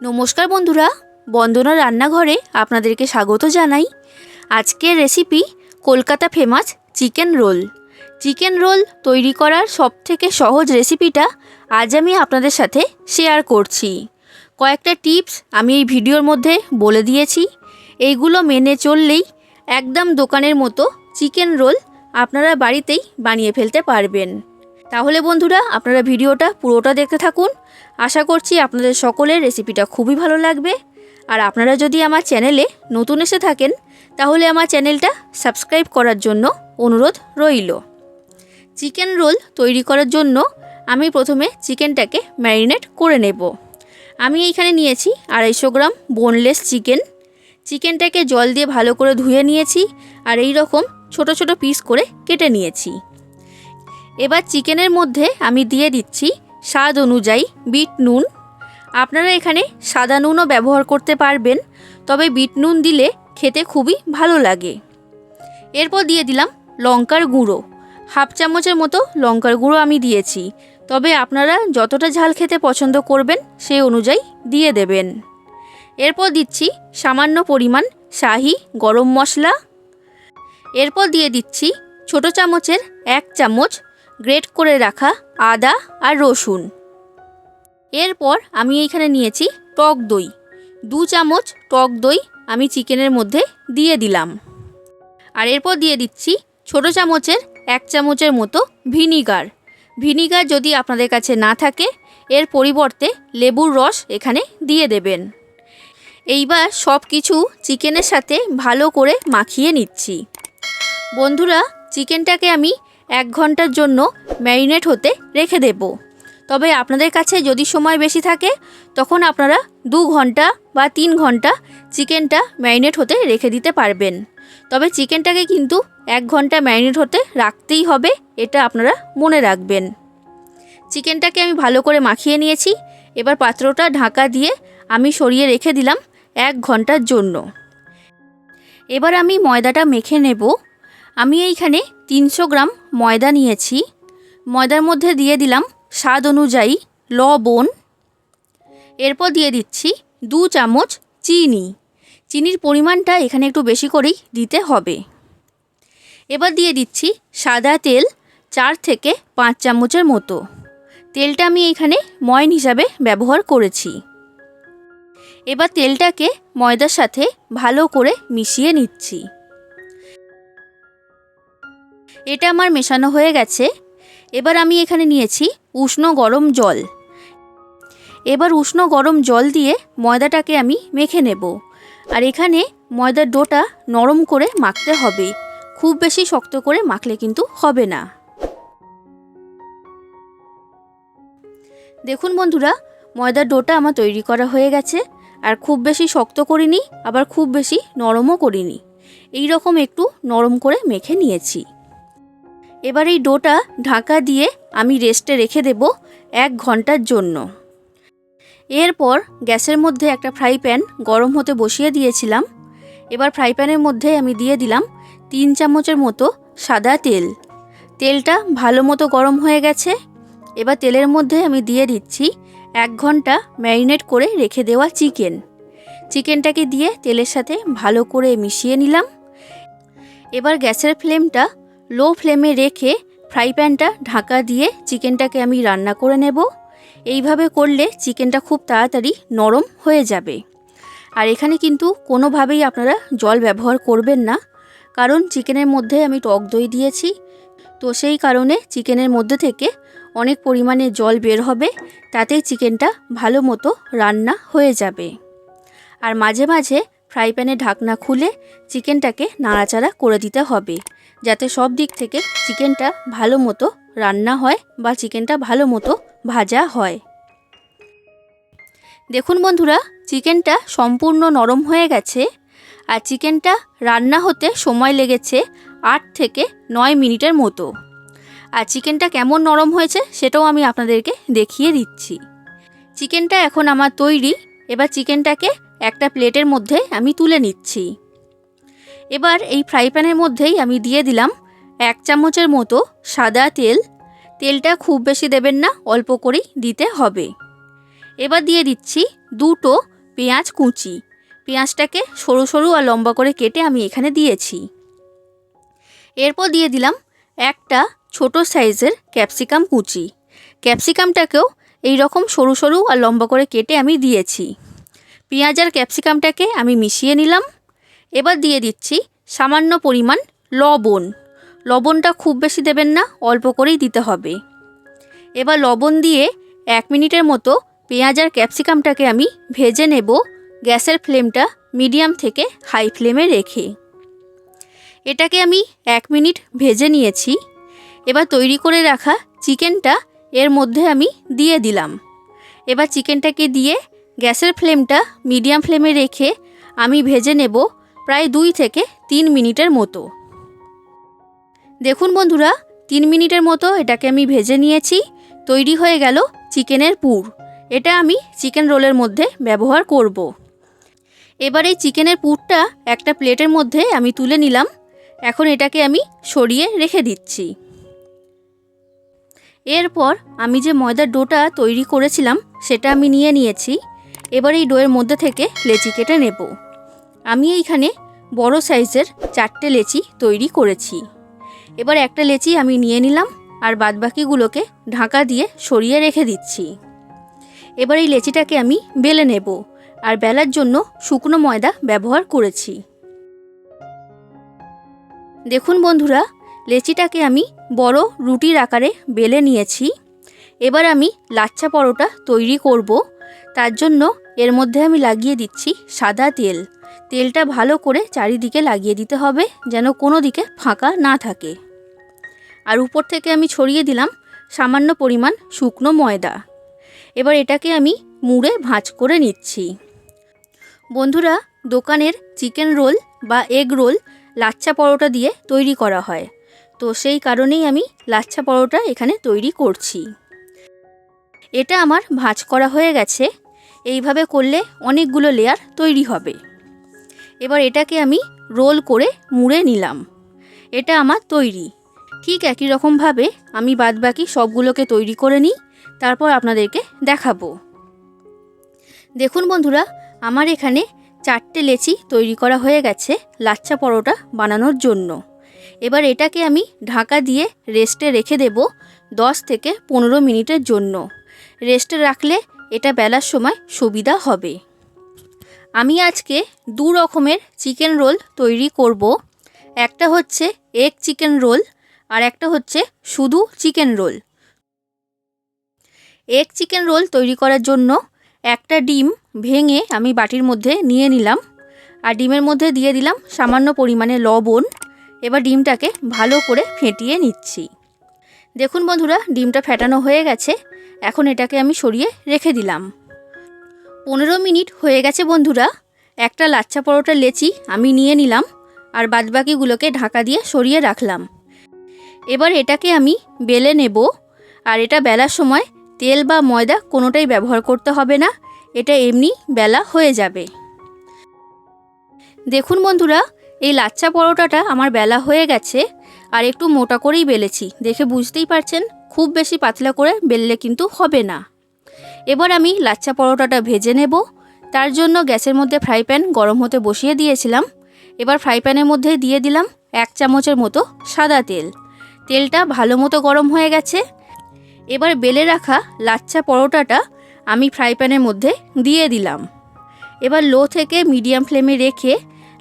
নমস্কার বন্ধুরা, বন্দনা রান্নাঘরে আপনাদেরকে স্বাগত জানাই। আজকের recipe Kolkata famous chicken roll chicken roll তৈরি করার সবথেকে সহজ রেসিপিটা আজ আমি আপনাদের সাথে শেয়ার করছি। কয়েকটা টিপস আমি এই ভিডিওর মধ্যে বলে দিয়েছি। এইগুলো মেনে চললেই একদম দোকানের মতো চিকেন রোল আপনারা বাড়িতেই বানিয়ে ফেলতে পারবেন। তাহলে বন্ধুরা, আপনারা ভিডিওটা পুরোটা দেখতে থাকুন। আশা করছি আপনাদের সকলের রেসিপিটা খুবই ভালো লাগবে। আর আপনারা যদি আমার চ্যানেলে নতুন এসে থাকেন, তাহলে আমার চ্যানেলটা সাবস্ক্রাইব করার জন্য অনুরোধ রইল। চিকেন রোল তৈরি করার জন্য আমি প্রথমে চিকেনটাকে ম্যারিনেট করে নেব। আমি এইখানে নিয়েছি আড়াইশো গ্রাম বোনলেস চিকেন। চিকেনটাকে জল দিয়ে ভালো করে ধুয়ে নিয়েছি আর এই রকম ছোট ছোট পিস করে কেটে নিয়েছি। এবার চিকেনের মধ্যে আমি দিয়ে দিচ্ছি স্বাদ অনুযায়ী বিট নুন। আপনারা এখানে সাদা নুনও ব্যবহার করতে পারবেন, তবে বিট নুন দিলে খেতে খুবই ভালো লাগে। এরপর দিয়ে দিলাম লঙ্কার গুঁড়ো। হাফ চামচের মতো লঙ্কার গুঁড়ো আমি দিয়েছি, তবে আপনারা যতটা ঝাল খেতে পছন্দ করবেন সেই অনুযায়ী দিয়ে দেবেন। এরপর দিচ্ছি সামান্য পরিমাণ শাহি গরম মশলা। এরপর দিয়ে দিচ্ছি ছোট চামচের এক চামচ গ্রেট করে রাখা আদা আর রসুন। এরপর আমি এইখানে নিয়েছি টক দই। দু চামচ টক দই আমি চিকেনের মধ্যে দিয়ে দিলাম। আর এরপর দিয়ে দিচ্ছি ছোট চামচের এক চামচের মতো ভিনিগার। ভিনিগার যদি আপনাদের কাছে না থাকে, এর পরিবর্তে লেবুর রস এখানে দিয়ে দেবেন। এইবার সব কিছু চিকেনের সাথে ভালো করে মাখিয়ে নিচ্ছি। বন্ধুরা, চিকেনটাকে আমি এক ঘণ্টার জন্য ম্যারিনেট হতে রেখে দেব। তবে আপনাদের কাছে যদি সময় বেশি থাকে, তখন আপনারা দু ঘণ্টা বা তিন ঘণ্টা চিকেনটা ম্যারিনেট হতে রেখে দিতে পারবেন। তবে চিকেনটাকে কিন্তু এক ঘণ্টা ম্যারিনেট হতে রাখতেই হবে, এটা আপনারা মনে রাখবেন। চিকেনটাকে আমি ভালো করে মাখিয়ে নিয়েছি। এবার পাত্রটা ঢাকা দিয়ে আমি সরিয়ে রেখে দিলাম এক ঘণ্টার জন্য। এবার আমি ময়দাটা মেখে নেব। আমি এইখানে তিনশো গ্রাম ময়দা নিয়েছি। ময়দার মধ্যে দিয়ে দিলাম স্বাদ অনুযায়ী লবণ। এরপর দিয়ে দিচ্ছি দু চামচ চিনি। চিনির পরিমাণটা এখানে একটু বেশি করেই দিতে হবে। এবার দিয়ে দিচ্ছি সাদা তেল চার থেকে পাঁচ চামচের মতো। তেলটা আমি এখানে ময়ন হিসাবে ব্যবহার করেছি। এবার তেলটাকে ময়দার সাথে ভালো করে মিশিয়ে নিচ্ছি। এটা আমার মেশানো হয়ে গেছে। এবার আমি এখানে নিয়েছি উষ্ণ গরম জল। এবার উষ্ণ গরম জল দিয়ে ময়দাটাকে আমি মেখে নেব। আর এখানে ময়দার ডোটা নরম করে মাখতে হবে। খুব বেশি শক্ত করে মাখলে কিন্তু হবে না। দেখুন বন্ধুরা, ময়দার ডোটা আমার তৈরি করা হয়ে গেছে। আর খুব বেশি শক্ত করিনি, আবার খুব বেশি নরমও করিনি। এই রকম একটু নরম করে মেখে নিয়েছি। এবার এই ডোটা ঢাকা দিয়ে আমি রেস্টে রেখে দেব এক ঘণ্টার জন্য। এরপর গ্যাসের মধ্যে একটা ফ্রাই প্যান গরম হতে বসিয়ে দিয়েছিলাম। এবার ফ্রাই প্যানের মধ্যে আমি দিয়ে দিলাম তিন চামচের মতো সাদা তেল। তেলটা ভালো মতো গরম হয়ে গেছে। এবার তেলের মধ্যে আমি দিয়ে দিচ্ছি এক ঘণ্টা ম্যারিনেট করে রেখে দেওয়া চিকেন। চিকেনটাকে দিয়ে তেলের সাথে ভালো করে মিশিয়ে নিলাম। এবার গ্যাসের ফ্লেমটা লো ফ্লেমে রেখে ফ্রাই প্যানটা ঢাকা দিয়ে চিকেনটাকে আমি রান্না করে নেব। এইভাবে করলে চিকেনটা খুব তাড়াতাড়ি নরম হয়ে যাবে। আর এখানে কিন্তু কোনোভাবেই আপনারা জল ব্যবহার করবেন না, কারণ চিকেনের মধ্যে আমি টক দই দিয়েছি। তো সেই কারণে চিকেনের মধ্যে থেকে অনেক পরিমাণে জল বের হবে, তাতেই চিকেনটা ভালো মতো রান্না হয়ে যাবে। আর মাঝে মাঝে ফ্রাই প্যানে ঢাকনা খুলে চিকেনটাকে নাড়াচাড়া করে দিতে হবে। যাতে সব দিক থেকে চিকেনটা ভালো মতো রান্না হয় বা চিকেনটা ভালো মতো ভাজা হয়। দেখুন বন্ধুরা, চিকেনটা সম্পূর্ণ নরম হয়ে গেছে আর চিকেনটা রান্না হতে সময় লেগেছে আট থেকে নয় মিনিটের মতো। আর চিকেনটা কেমন নরম হয়েছে সেটাও আমি আপনাদেরকে দেখিয়ে দিচ্ছি। চিকেনটা এখন আমার তৈরি, এবার চিকেনটাকে একটা প্লেটের মধ্যে আমি তুলে নিচ্ছি। এবার এই ফ্রাই প্যানের মধ্যেই আমি দিয়ে দিলাম এক চামচের মতো সাদা তেল। তেলটা খুব বেশি দেবেন না, অল্প করেই দিতে হবে। এবার দিয়ে দিচ্ছি দুটো পেঁয়াজ কুচি। পেঁয়াজটাকে সরু সরু আর লম্বা করে কেটে আমি এখানে দিয়েছি। এরপর দিয়ে দিলাম একটা ছোট সাইজের ক্যাপসিকাম কুচি। ক্যাপসিকামটাকেও এই রকম সরু সরু আর লম্বা করে কেটে আমি দিয়েছি। পেঁয়াজ আর ক্যাপসিকামটাকে আমি মিশিয়ে নিলাম। এবার দিয়ে দিচ্ছি সামান্য পরিমাণ লবণ। লবণটা খুব বেশি দেবেন না, অল্প করেই দিতে হবে। এবার লবণ দিয়ে এক মিনিটের মতো পেঁয়াজ আর ক্যাপসিকামটাকে আমি ভেজে নেব গ্যাসের ফ্লেমটা মিডিয়াম থেকে হাই ফ্লেমে রেখে। এটাকে আমি এক মিনিট ভেজে নিয়েছি। এবার তৈরি করে রাখা চিকেনটা এর মধ্যে আমি দিয়ে দিলাম। এবার চিকেনটাকে দিয়ে গ্যাসের ফ্লেমটা মিডিয়াম ফ্লেমে রেখে আমি ভেজে নেব প্রায় দুই থেকে তিন মিনিটের মতো। দেখুন বন্ধুরা, তিন মিনিটের মতো এটাকে আমি ভেজে নিয়েছি। তৈরি হয়ে গেল চিকেনের পুর। এটা আমি চিকেন রোলের মধ্যে ব্যবহার করব। এবার এই চিকেনের পুরটা একটা প্লেটের মধ্যে আমি তুলে নিলাম। এখন এটাকে আমি সরিয়ে রেখে দিচ্ছি। এরপর আমি যে ময়দার ডোটা তৈরি করেছিলাম, সেটা আমি নিয়ে নিয়েছি। এবার এই ডোয়ের মধ্যে থেকে লেচি কেটে নেব। আমি এইখানে বড় সাইজের চারটে লেচি তৈরি করেছি। এবার একটা লেচি আমি নিয়ে নিলাম আর বাদবাকিগুলোকে ঢাকা দিয়ে সরিয়ে রেখে দিচ্ছি। এবার এই লেচিটাকে আমি বেলে নেব আর বেলার জন্য শুকনো ময়দা ব্যবহার করেছি। দেখুন বন্ধুরা, লেচিটাকে আমি বড় রুটির আকারে বেলে নিয়েছি। এবার আমি লাচ্ছা পরোটা তৈরি করব। তার জন্য এর মধ্যে আমি লাগিয়ে দিচ্ছি সাদা তেল। তেলটা ভালো করে চারিদিকে লাগিয়ে দিতে হবে যেন কোনো দিকে ফাঁকা না থাকে। আর উপর থেকে আমি ছড়িয়ে দিলাম সামান্য পরিমাণ শুকনো ময়দা। এবার এটাকে আমি মুড়ে ভাঁজ করে নিচ্ছি। বন্ধুরা, দোকানের চিকেন রোল বা এগ রোল লাচ্ছা পরোটা দিয়ে তৈরি করা হয়। তো সেই কারণেই আমি লাচ্ছা পরোটা এখানে তৈরি করছি। এটা আমার ভাঁজ করা হয়ে গেছে। এইভাবে করলে অনেকগুলো লেয়ার তৈরি হবে। এবার এটাকে আমি রোল করে মুড়ে নিলাম। এটা আমার তৈরি। ঠিক একই রকমভাবে আমি বাদবাকি সবগুলোকে তৈরি করে নিই, তারপর আপনাদেরকে দেখাবো। দেখুন বন্ধুরা, আমার এখানে চারটে লেচি তৈরি করা হয়ে গেছে লাচ্ছা পরোটা বানানোর জন্য। এবার এটাকে আমি ঢাকা দিয়ে রেস্টে রেখে দেব দশ থেকে পনেরো মিনিটের জন্য। রেস্টে রাখলে এটা বেলার সময় সুবিধা হবে। আমি আজকে দু রকমের চিকেন রোল তৈরি করব। একটা হচ্ছে এগ চিকেন রোল আর একটা হচ্ছে শুধু chicken roll egg chicken roll তৈরি করার জন্য একটা ডিম ভেঙে আমি বাটির মধ্যে নিয়ে নিলাম। আর ডিমের মধ্যে দিয়ে দিলাম সামান্য পরিমাণে লবণ। এবার ডিমটাকে ভালো করে ফেটিয়ে নিচ্ছি। দেখুন বন্ধুরা, ডিমটা ফেটানো হয়ে গেছে। এখন এটাকে আমি সরিয়ে রেখে দিলাম। পনেরো মিনিট হয়ে গেছে বন্ধুরা। একটা লাচ্ছা পরোটা লেচি আমি নিয়ে নিলাম আর বাদবাকিগুলোকে ঢাকা দিয়ে সরিয়ে রাখলাম। এবার এটাকে আমি বেলে নেব আর এটা বেলার সময় তেল বা ময়দা কোনোটাই ব্যবহার করতে হবে না, এটা এমনি বেলা হয়ে যাবে। দেখুন বন্ধুরা, এই লাচ্ছা পরোটাটা আমার বেলা হয়ে গেছে আর একটু মোটা করেই বেলেছি, দেখে বুঝতেই পারছেন, খুব বেশি পাতলা করে বেললে কিন্তু হবে না। এবার আমি লাচ্ছা পরোটাটা ভেজে নেব। তার জন্য গ্যাসের মধ্যে ফ্রাই প্যান গরম হতে বসিয়ে দিয়েছিলাম। এবার ফ্রাই প্যানের মধ্যে দিয়ে দিলাম এক চামচের মতো সাদা তেল। তেলটা ভালো মতো গরম হয়ে গেছে। এবার বেলে রাখা লাচ্ছা পরোটাটা আমি ফ্রাই প্যানের মধ্যে দিয়ে দিলাম। এবার লো থেকে মিডিয়াম ফ্লেমে রেখে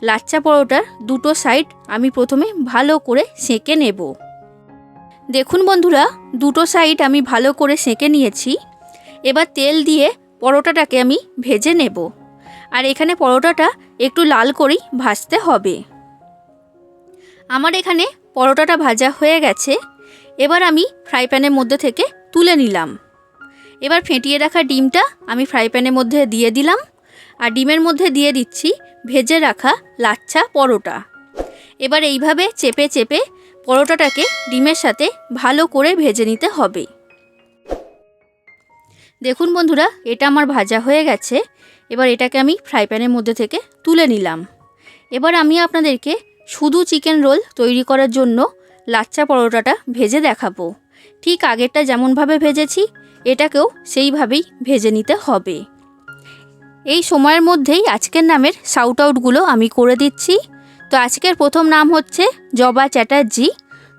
লাচ্ছা পরোটার দুটো সাইড আমি প্রথমে ভালো করে সেঁকে নেব। দেখুন বন্ধুরা, দুটো সাইড আমি ভালো করে সেঁকে নিয়েছি। এবার তেল দিয়ে পরোটাটাকে আমি ভেজে নেব। আর এখানে পরোটাটা একটু লাল করেই ভাজতে হবে। আমার এখানে পরোটাটা ভাজা হয়ে গেছে। এবার আমি ফ্রাই প্যানের মধ্যে থেকে তুলে নিলাম। এবার ফেটিয়ে রাখা ডিমটা আমি ফ্রাই প্যানের মধ্যে দিয়ে দিলাম। আর ডিমের মধ্যে দিয়ে দিচ্ছি ভেজে রাখা লাচ্ছা পরোটা। এবার এইভাবে চেপে চেপে পরোটাটাকে ডিমের সাথে ভালো করে ভেজে নিতে হবে। দেখুন বন্ধুরা, এটা আমার ভাজা হয়ে গেছে। এবার এটাকে আমি ফ্রাই প্যানের মধ্যে থেকে তুলে নিলাম। এবার আমি আপনাদেরকে শুধু চিকেন রোল তৈরি করার জন্য লাচ্চা পরোটাটা ভেজে দেখাবো। ঠিক আগেরটা যেমনভাবে ভেজেছি, এটাকেও সেইভাবেই ভেজে নিতে হবে। এই সময়ের মধ্যেই আজকের নামের শাউট আউটগুলো আমি করে দিচ্ছি। তো আজকের প্রথম নাম হচ্ছে জবা চ্যাটার্জি।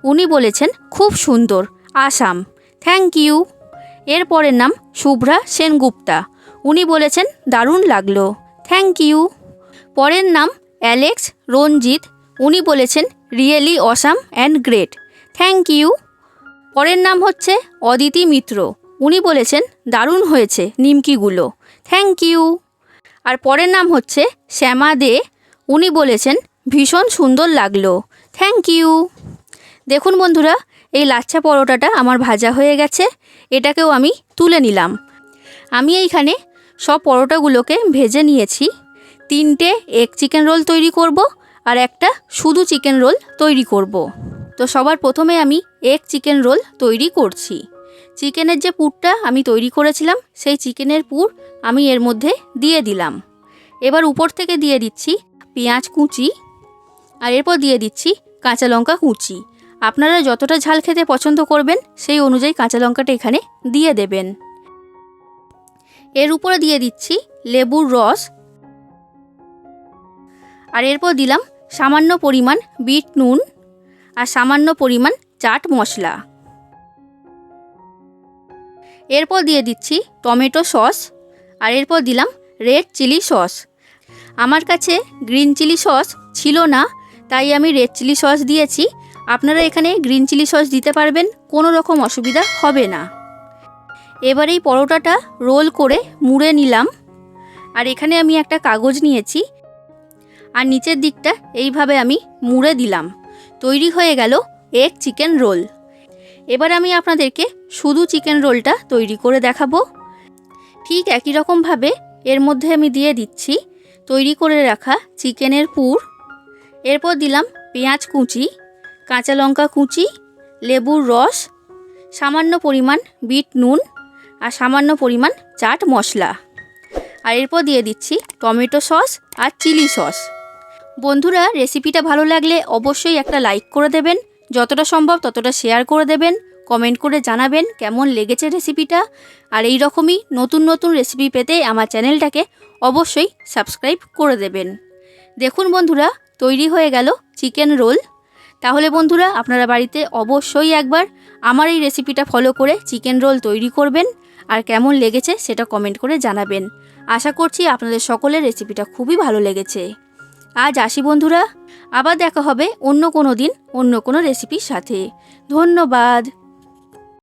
উনি বলেছেন, খুব সুন্দর, আসাম। থ্যাংক ইউ এর পরের নাম শুভ্রা সেনগুপ্তা। উনি বলেছেন, দারুণ লাগল। Thank you. পরের নাম অ্যালেক্স রঞ্জিত। উনি বলেছেন, really awesome and great. Thank you. পরের নাম হচ্ছে অদিতি মিত্র। উনি বলেছেন, দারুণ হয়েছে নিমকিগুলো। Thank you. আর পরের নাম হচ্ছে শ্যামা দে। উনি বলেছেন, ভীষণ সুন্দর লাগল। Thank you. দেখুন বন্ধুরা এই লাচ্ছা পরোটাটা আমার ভাজা হয়ে গেছে, এটাকেও আমি তুলে নিলাম। আমি এইখানে সব পরোটাগুলোকে ভেজে নিয়েছি। তিনটে এগ চিকেন রোল তৈরি করব আর একটা শুধু চিকেন রোল তৈরি করব। তো সবার প্রথমে আমি এগ চিকেন রোল তৈরি করছি। চিকেনের যে পুরটা আমি তৈরি করেছিলাম, সেই চিকেনের পুর আমি এর মধ্যে দিয়ে দিলাম। এবার উপর থেকে দিয়ে দিচ্ছি পেঁয়াজ কুচি আর এরপর দিয়ে দিচ্ছি কাঁচা লঙ্কা কুচি। আপনারা যতটা ঝাল খেতে পছন্দ করবেন, সেই অনুযায়ী কাঁচা লঙ্কাটা এখানে দিয়ে দেবেন। এর উপরে দিয়ে দিচ্ছি লেবুর রস। আর এরপর দিলাম সামান্য পরিমাণ বিট নুন আর সামান্য পরিমাণ চাট মশলা। এরপর দিয়ে দিচ্ছি টমেটো সস আর এরপর দিলাম রেড চিলি সস। আমার কাছে গ্রিন চিলি সস ছিল না, তাই আমি রেড চিলি সস দিয়েছি। আপনারা এখানে গ্রিন চিলি সস দিতে পারবেন, কোনো রকম অসুবিধা হবে না। এবার এই পরোটাটা রোল করে মুড়ে নিলাম। আর এখানে আমি একটা কাগজ নিয়েছি। আর নিচের দিকটা এইভাবে আমি মুড়ে দিলাম। তৈরি হয়ে গেল এগ চিকেন রোল। এবার আমি আপনাদেরকে শুধু চিকেন রোলটা তৈরি করে দেখাবো। ঠিক একই রকমভাবে এর মধ্যে আমি দিয়ে দিচ্ছি তৈরি করে রাখা চিকেনের পুর। এরপর দিলাম পেঁয়াজ কুচি। কাঁচা লঙ্কা কুচি, লেবুর রস, সামান্য পরিমাণ বিট নুন আর সামান্য পরিমাণ চাট মশলা। আর এরপর দিয়ে দিচ্ছি টমেটো সস আর চিলি সস। বন্ধুরা, রেসিপিটা ভালো লাগলে অবশ্যই একটা লাইক করে দেবেন। যতটা সম্ভব ততটা শেয়ার করে দেবেন। কমেন্ট করে জানাবেন কেমন লেগেছে রেসিপিটা। আর এই রকমই নতুন নতুন রেসিপি পেতে আমার চ্যানেলটাকে অবশ্যই সাবস্ক্রাইব করে দেবেন। দেখুন বন্ধুরা, তৈরি হয়ে গেল চিকেন রোল। তাহলে বন্ধুরা, আপনারা বাড়িতে অবশ্যই একবার আমার এই রেসিপিটা ফলো করে চিকেন রোল তৈরি করবেন। আর কেমন লেগেছে সেটা কমেন্ট করে জানাবেন। আশা করছি আপনাদের সকলের রেসিপিটা খুবই ভালো লেগেছে। আজ আসি বন্ধুরা, আবার দেখা হবে অন্য কোনো দিন অন্য কোনো রেসিপির সাথে। ধন্যবাদ।